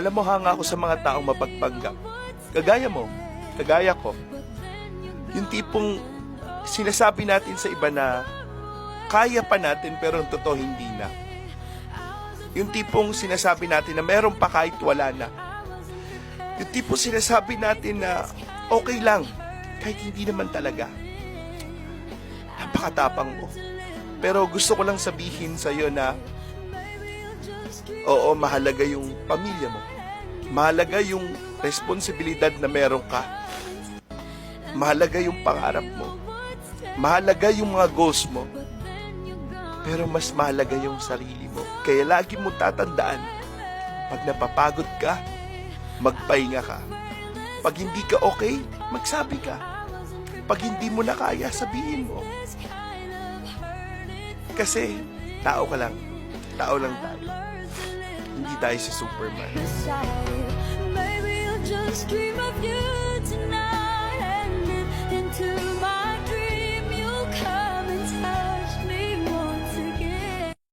Alam mo, hanga ako sa mga taong mapagpanggap. Kagaya mo, kagaya ko. Yung tipong sinasabi natin sa iba na kaya pa natin pero ang totoo hindi na. Yung tipong sinasabi natin na meron pa kahit wala na. Yung tipong sinasabi natin na okay lang kahit hindi naman talaga. Napakatapang mo. Pero gusto ko lang sabihin sa iyo na Oo, mahalaga yung pamilya mo. Mahalaga yung responsibilidad na meron ka. Mahalaga yung pangarap mo. Mahalaga yung mga goals mo. Pero mas mahalaga yung sarili mo. Kaya lagi mo tatandaan, pag napapagod ka, magpahinga ka. Pag hindi ka okay, magsabi ka. Pag hindi mo na kaya, sabihin mo. Kasi, tao ka lang. Tao lang tayo. Tayo si Superman. You'll just dream of